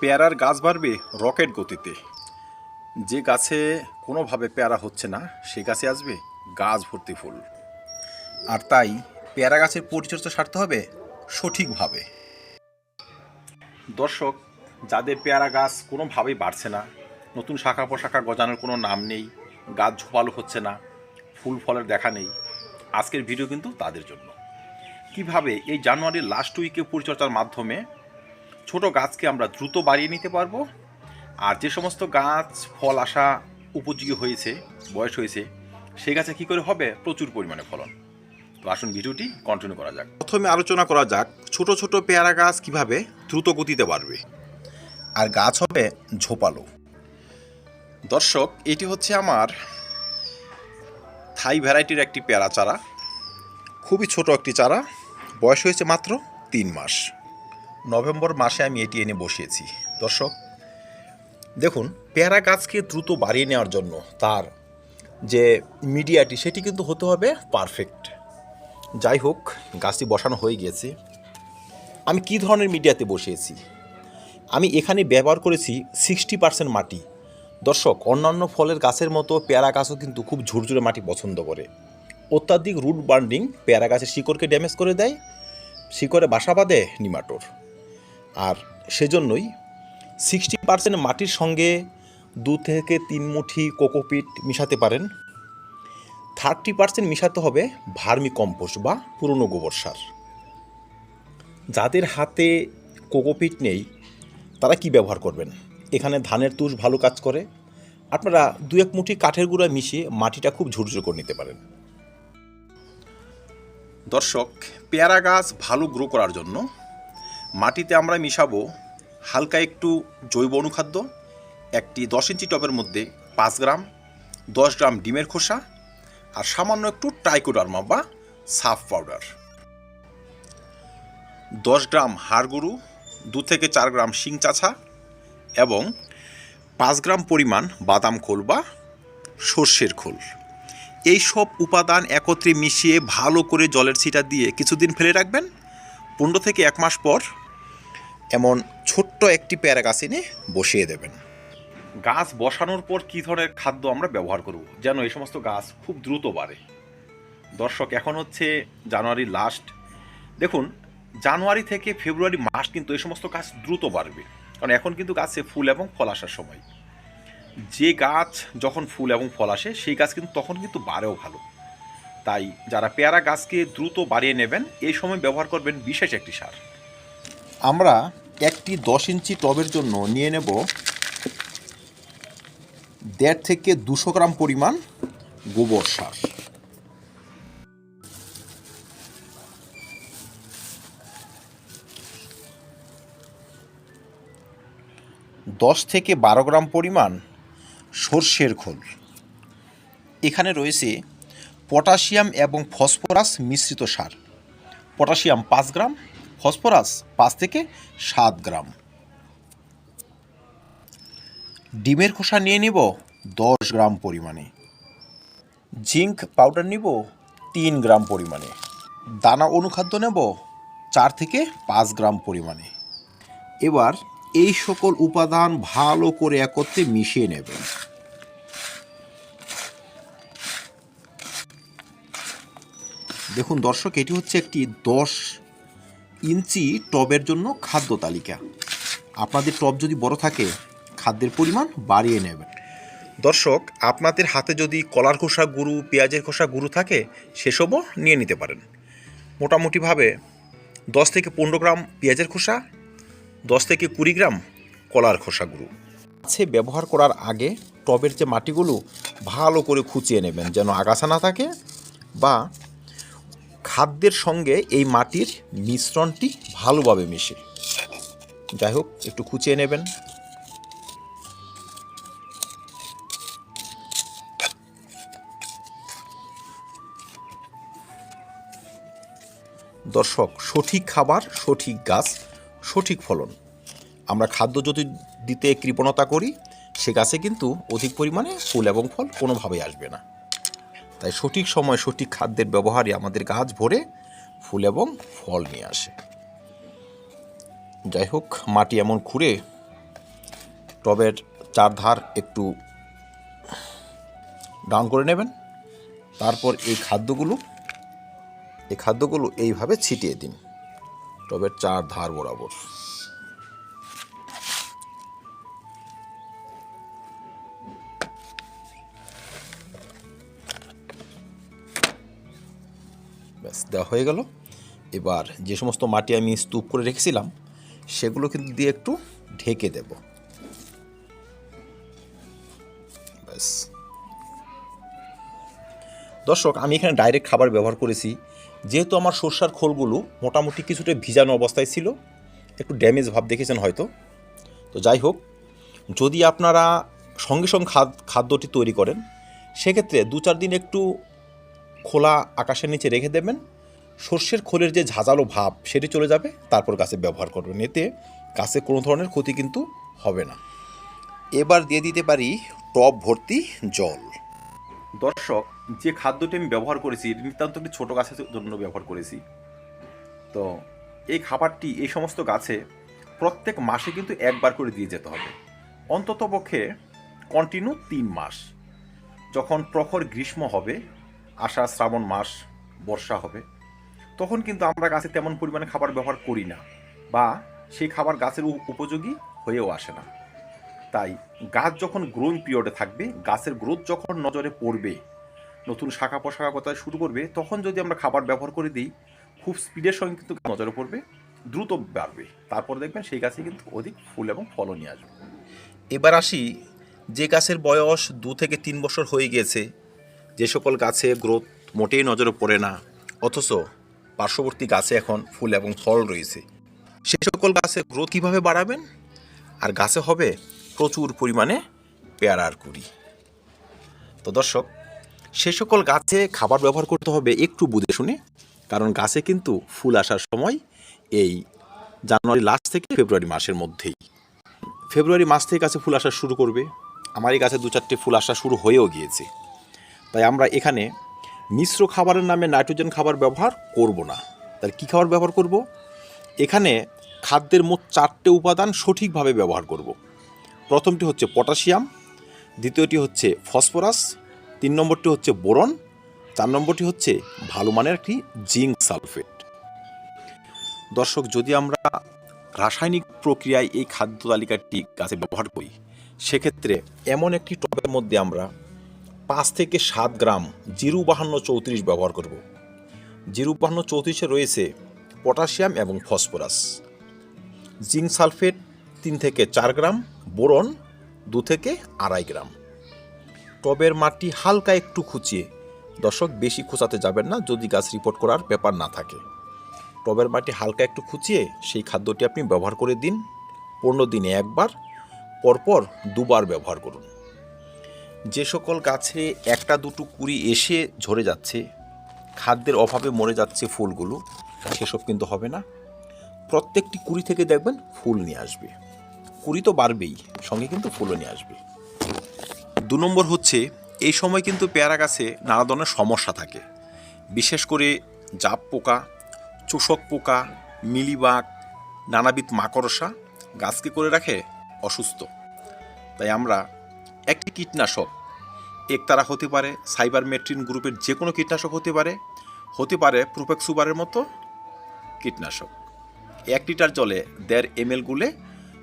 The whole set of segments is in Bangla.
পেয়ারার গাছ বাড়বে রকেট গতিতে। যে গাছে কোনোভাবে পেয়ারা হচ্ছে না, সে গাছে আসবে গাছ ভর্তি ফুল। আর তাই পেয়ারা গাছের পরিচর্যা সারতে হবে সঠিকভাবে। দর্শক, যাদের পেয়ারা গাছ কোনোভাবেই বাড়ছে না, নতুন শাখা পোশাখা গজানোর কোনো নাম নেই, গাছ ঝোপালো হচ্ছে না, ফুল ফলের দেখা নেই, আজকের ভিডিও কিন্তু তাদের জন্য। কীভাবে এই জানুয়ারির লাস্ট উইকে পরিচর্যার মাধ্যমে ছোট গাছকে আমরা দ্রুত বাড়িয়ে নিতে পারব। আর যে সমস্ত গাছ, ফল আসা উপযোগী হয়েছে, বয়স হয়েছে, সেই গাছে কী করে হবে? প্রচুর পরিমাণে ফলন। তো আসুন ভিডিওটি কন্টিনিউ করা যাক। প্রথমে আলোচনা করা যাক ছোট ছোট পেয়ারা গাছ কীভাবে দ্রুত গতিতে বাড়বে। আর গাছ হবে ঝোপালো। দর্শক, এটি হচ্ছে আমার থাই ভ্যারাইটির একটি পেয়ারা চারা। খুবই ছোট একটি চারা। বয়স হয়েছে মাত্র তিন মাস। নভেম্বর মাসে আমি এটি এনে বসিয়েছি। দর্শক, দেখুন, পেয়ারা গাছকে দ্রুত বাড়িয়ে নেওয়ার জন্য তার যে মিডিয়াটি, সেটি কিন্তু হতে হবে পারফেক্ট। যাই হোক, গাছটি বসানো হয়ে গিয়েছে। আমি কী ধরনের মিডিয়াতে বসিয়েছি? আমি এখানে ব্যবহার করেছি সিক্সটি পার্সেন্ট মাটি। দর্শক, অন্যান্য ফলের গাছের মতো পেয়ারা গাছও কিন্তু খুব ঝুরঝুরে মাটি পছন্দ করে। অত্যাধিক রুট বার্নিং পেয়ারা গাছের শিকড়কে ড্যামেজ করে দেয়। শিকড়ে বাসা বাঁধে নিমাটোর। আর সেজন্যই সিক্সটি পার্সেন্ট মাটির সঙ্গে দু থেকে তিন মুঠি কোকোপিট মিশাতে পারেন। থার্টি পার্সেন্ট মিশাতে হবে ভার্মি কম্পোস্ট বা পুরনো গোবর সার। যাদের হাতে কোকোপিট নেই, তারা কি ব্যবহার করবেন? এখানে ধানের তুষ ভালো কাজ করে। আপনারা দু এক মুঠি কাঠের গুঁড়া মিশিয়ে মাটিটা খুব ঝুরঝুর করে নিতে পারেন। দর্শক, পেয়ারা গাছ ভালো গ্রো করার জন্য মাটিতে আমরা মিশাবো হালকা একটু জৈব অনুখাদ্য, একটি দশ ইঞ্চি টবের মধ্যে পাঁচ গ্রাম, দশ গ্রাম ডিমের খোসা আর সামান্য একটু টাইকোডার্মা বা সাফ পাউডার। দশ গ্রাম হাড় গরু, দু থেকে চার গ্রাম শিং চাছা এবং পাঁচ গ্রাম পরিমাণ বাদাম খোল বা সর্ষের খোল। এই সব উপাদান একত্রে মিশিয়ে ভালো করে জলের ছিটা দিয়ে কিছুদিন ফেলে রাখবেন। পনেরো থেকে এক মাস পর এমন ছোট্ট একটি পেয়ারা গাছ এনে বসিয়ে দেবেন। গাছ বসানোর পর কী ধরনের খাদ্য আমরা ব্যবহার করব? যেন এই সমস্ত গাছ খুব দ্রুত বাড়ে। দর্শক এখন হচ্ছে জানুয়ারি লাস্ট দেখুন জানুয়ারি থেকে ফেব্রুয়ারি মাস কিন্তু এই সমস্ত গাছ দ্রুত বাড়বে। কারণ এখন কিন্তু গাছে ফুল এবং ফল আসার সময়। যে গাছ যখন ফুল এবং ফল আসে সেই গাছ কিন্তু তখন কিন্তু বাড়েও ভালো। তাই যারা পেয়ারা গাছকে দ্রুত বাড়িয়ে নেবেন এই সময় ব্যবহার করবেন বিশেষ একটি সার। আমরা একটি দশ ইঞ্চি টবের জন্য নিয়ে নেব দেড় থেকে দুশো গ্রাম পরিমাণ গোবর সার। দশ থেকে বারো গ্রাম পরিমাণ সর্ষের খোল। এখানে রয়েছে পটাশিয়াম এবং ফসফরাস মিশ্রিত সার। পটাশিয়াম পাঁচ গ্রাম ফসফরাস পাঁচ থেকে সাত গ্রাম। ডিমের খোসা নিয়ে নিব দশ গ্রাম পরিমাণে। জিঙ্ক পাউডার নিব তিন গ্রাম পরিমাণে। দানা অনুখাদ্য নেব চার থেকে পাঁচ গ্রাম পরিমাণে। এবার এই সকল উপাদান ভালো করে একত্রে মিশিয়ে নেবেন দেখুন দর্শক, এটি হচ্ছে একটি দশ ইঞ্চি টবের জন্য খাদ্য তালিকা। আপনাদের টব যদি বড় থাকে, খাদ্যের পরিমাণ বাড়িয়ে নেবেন দর্শক, আপনাদের হাতে যদি কলার খোসা, গুঁড়ো, পেঁয়াজের খোসা, গুঁড়ো থাকে, সেসবও নিয়ে নিতে পারেন। মোটামুটিভাবে দশ থেকে পনেরো গ্রাম পেঁয়াজের খোসা, দশ থেকে কুড়ি গ্রাম কলার খোসা, গুঁড়ো। গাছে ব্যবহার করার আগে টবের যে মাটিগুলো ভালো করে খুঁচিয়ে নেবেন, যেন আগাছা না থাকে বা খাদ্যের সঙ্গে এই মাটির মিশ্রণটি ভালোভাবে মিশে। যাই হোক, একটু খুঁচিয়ে নেবেন। দর্শক, সঠিক খাবার, সঠিক গাছ, সঠিক ফলন। আমরা খাদ্য যদি দিতে কৃপণতা করি, সে গাছে কিন্তু অধিক পরিমাণে ফুল এবং ফল কোনোভাবেই আসবে না। তাই সঠিক সময় সঠিক খাদ্যের ব্যবহারই আমাদের গাছ ভরে ফুল এবং ফল নিয়ে আসে। যাই হোক, মাটি এমন খুঁড়ে টবের চারধার একটু ডাউন করে নেবেন। তারপর এই খাদ্যগুলো এই খাদ্যগুলো এইভাবে ছিটিয়ে দিন, টবের চার ধার বরাবর। ব্যাস, দেওয়া হয়ে গেল। এবার যে সমস্ত মাটি আমি স্তূপ করে রেখেছিলাম, সেগুলো কিন্তু দিয়ে একটু ঢেকে দেব। ব্যাস। দর্শক, আমি এখানে ডাইরেক্ট খাবার ব্যবহার করেছি। যেহেতু আমার সর্ষার খোলগুলো মোটামুটি কিছুটা ভিজানো অবস্থায় ছিল, একটু ড্যামেজ ভাব দেখেছেন হয়তো। তো যাই হোক, যদি আপনারা সঙ্গে সঙ্গে খাদ, খাদ্যটি তৈরি করেন, সেক্ষেত্রে দু চার দিন একটু খোলা আকাশের নিচে রেখে দেবেন। সর্ষের খোলের যে ঝাঁঝালো ভাব, সেটি চলে যাবে, তারপর গাছে ব্যবহার করবেন। এতে গাছে কোনো ধরনের ক্ষতি কিন্তু হবে না। এবার দিয়ে দিতে পারি টব ভর্তি জল। দর্শক, যে খাদ্যটি আমি ব্যবহার করেছি নিতান্ত একটি ছোটো গাছের জন্য ব্যবহার করেছি। তো এই খাবারটি, এই সমস্ত গাছে প্রত্যেক মাসে কিন্তু একবার করে দিয়ে যেতে হবে। অন্তত পক্ষে কন্টিনিউ তিন মাস। যখন প্রখর গ্রীষ্ম হবে আষাঢ় শ্রাবণ মাস, বর্ষা হবে, তখন কিন্তু আমরা গাছে তেমন পরিমাণে খাবার ব্যবহার করি না বা সেই খাবার গাছের উপযোগী হয়েও আসে না। তাই গাছ যখন গ্রোয়িং পিরিয়ডে থাকবে, গাছের গ্রোথ যখন নজরে পড়বে, নতুন শাখা পোশাখা কথা শুরু করবে, তখন যদি আমরা খাবার ব্যবহার করে দিই, খুব স্পিডের সঙ্গে কিন্তু নজরে পড়বে, দ্রুত বাড়বে। তারপর দেখবেন সেই গাছে কিন্তু অধিক ফুল এবং ফলও নিয়ে আসবে। এবার আসি যে গাছের বয়স দু থেকে তিন বছর হয়ে গিয়েছে যে সকল গাছে গ্রোথ মোটেই নজরে পড়ে না, অথচ পার্শ্ববর্তী গাছে এখন ফুল এবং ফল রয়েছে। সে সকল গাছে গ্রোথ কীভাবে বাড়াবেন? আর গাছে হবে প্রচুর পরিমাণে পেয়ারার কুড়ি। তো দর্শক, সে সকল গাছে খাবার ব্যবহার করতে হবে একটু বুঝে শুনে, কারণ গাছে কিন্তু ফুল আসার সময় এই জানুয়ারি লাস্ট থেকে ফেব্রুয়ারি মাসের মধ্যেই। ফেব্রুয়ারি মাস থেকে গাছে ফুল আসা শুরু করবে। আমার এই গাছে দু চারটে ফুল আসা শুরু হয়েও গিয়েছে। তাই আমরা এখানে মিশ্র খাবারের নামে নাইট্রোজেন খাবার ব্যবহার করব না। তাহলে কী খাবার ব্যবহার করব? এখানে খাদ্যের মোট চারটে উপাদান সঠিকভাবে ব্যবহার করব। প্রথমটি হচ্ছে পটাশিয়াম, দ্বিতীয়টি হচ্ছে ফসফরাস, তিন নম্বরটি হচ্ছে বোরন, চার নম্বরটি হচ্ছে ভালো মানের একটি জিঙ্ক সালফেট। দর্শক, যদি আমরা রাসায়নিক প্রক্রিয়ায় এই খাদ্য তালিকাটি গাছে ব্যবহার করি, সেক্ষেত্রে এমন একটি টবের মধ্যে আমরা পাঁচ থেকে সাত গ্রাম জিরু বাহান্ন চৌত্রিশ ব্যবহার করব। জিরু বাহান্ন চৌত্রিশে রয়েছে পটাশিয়াম এবং ফসফরাস। জিঙ্ক সালফেট তিন থেকে চার গ্রাম, বোরন দু থেকে আড়াই গ্রাম। টবের মাটি হালকা একটু খুঁচিয়ে, দর্শক, বেশি খোঁচাতে যাবেন না যদি গাছ রিপোর্ট করার ব্যাপার না থাকে। টবের মাটি হালকা একটু খুঁচিয়ে, সেই খাদ্যটি আপনি ব্যবহার করে দিন। পনেরো দিনে একবার, পরপর দুবার ব্যবহার করুন। যে সকল গাছে একটা দুটো কুড়ি এসে ঝরে যাচ্ছে, খাদ্যের অভাবে মরে যাচ্ছে ফুলগুলো, সেসব কিন্তু হবে না। প্রত্যেকটি কুড়ি থেকে দেখবেন ফুল নিয়ে আসবে। কুড়ি তো বাড়বেই, সঙ্গে কিন্তু ফুলও নিয়ে আসবে। দু নম্বর হচ্ছে, এই সময় কিন্তু পেয়ারা গাছে নানা ধরনের সমস্যা থাকে। বিশেষ করে জাপ পোকা, চোষক পোকা, মিলিবাগ, নানাবিধ মাকড়সা গাছকে করে রাখে অসুস্থ। তাই আমরা একটি কীটনাশক। একতারা হতে পারে সাইবার মেট্রিন গ্রুপের যে কোনো কীটনাশক হতে পারে হতে পারে প্রোপেক্সুবারের মতো কীটনাশক। এক লিটার জলে দেড় এম এল গুলে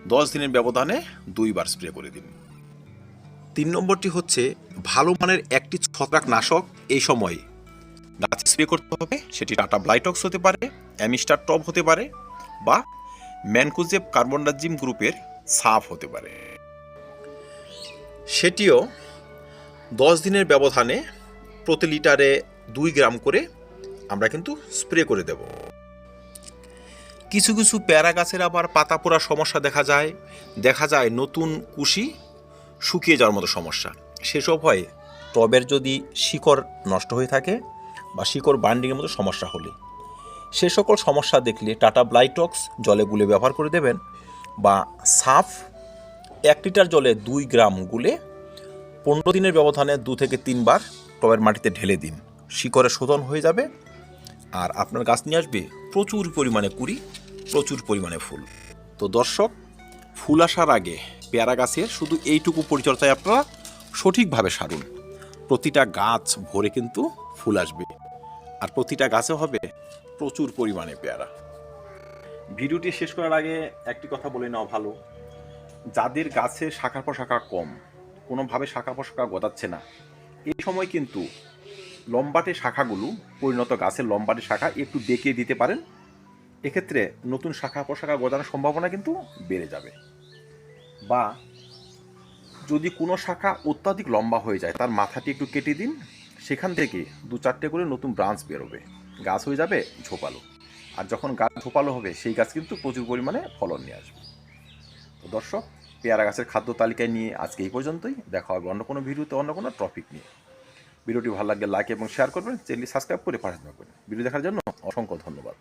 দশ দিনের ব্যবধানে দুইবার স্প্রে করে দিন। তিন নম্বরটি হচ্ছে ভালো মানের একটি ছত্রাক নাশক এই সময়ে। গাছ স্প্রে করতে হবে, সেটি টাটা ব্লাইটক্স হতে পারে, অ্যামিস্টার টপ হতে পারে বা ম্যানকোজেব কার্বনডাজিম গ্রুপের সাফ হতে পারে। সেটিও দশ দিনের ব্যবধানে প্রতি লিটারে দুই গ্রাম করে আমরা কিন্তু স্প্রে করে দেব। কিছু কিছু প্যারা গাছের আবার পাতা পোড়ার সমস্যা দেখা যায়। দেখা যায় নতুন কুশি শুকিয়ে যাওয়ার মতো সমস্যা। সেসব হয় টবের যদি শিকড় নষ্ট হয়ে থাকে বা শিকড় বান্ডিংয়ের মতো সমস্যা হলে। সে সকল সমস্যা দেখলে টাটা ব্লাইটক্স জলে গুলে ব্যবহার করে দেবেন বা সাফ এক লিটার জলে দুই গ্রাম গুলে পনেরো দিনের ব্যবধানে দু থেকে তিনবার টবের মাটিতে ঢেলে দিন। শিকড়ে শোধন হয়ে যাবে আর আপনার গাছ নিয়ে আসবে প্রচুর পরিমাণে কুড়ি, প্রচুর পরিমাণে ফুল। তো দর্শক, ফুল আসার আগে পেয়ারা গাছের শুধু এইটুকু পরিচর্যায় আপনারা সঠিকভাবে সারুন। প্রতিটা গাছ ভরে কিন্তু ফুল আসবে আর প্রতিটা গাছে হবে প্রচুর পরিমাণে পেয়ারা। ভিডিওটি শেষ করার আগে একটি কথা বলে নেওয়া ভালো। যাদের গাছে শাখা প্রশাখা কম, কোনোভাবে শাখা প্রশাখা গদাচ্ছে না। এই সময় কিন্তু লম্বাটে শাখাগুলো পরিণত গাছের লম্বাটে শাখা একটু বেঁকে দিতে পারেন। এক্ষেত্রে নতুন শাখা প্রশাখা গজানোর সম্ভাবনা কিন্তু বেড়ে যাবে। বা যদি কোনো শাখা অত্যাধিক লম্বা হয়ে যায়, তার মাথাটি একটু কেটে দিন। সেখান থেকে দু চারটে করে নতুন ব্রাঞ্চ বেরোবে। গাছ হয়ে যাবে ঝোপালো। আর যখন গাছ ঝোপালো হবে, সেই গাছ কিন্তু প্রচুর পরিমাণে ফলন নিয়ে আসবে। দর্শক পেয়ারা গাছের খাদ্য তালিকায় নিয়ে আজকে এই পর্যন্তই। দেখা হবে অন্য কোনো ভিডিওতে, অন্য কোনো টপিক নিয়ে। ভিডিওটি ভালো লাগলে লাইক এবং শেয়ার করবেন চ্যানেলটি সাবস্ক্রাইব করে পাঠাতে থাকবেন। ভিডিও দেখার জন্য অসংখ্য ধন্যবাদ।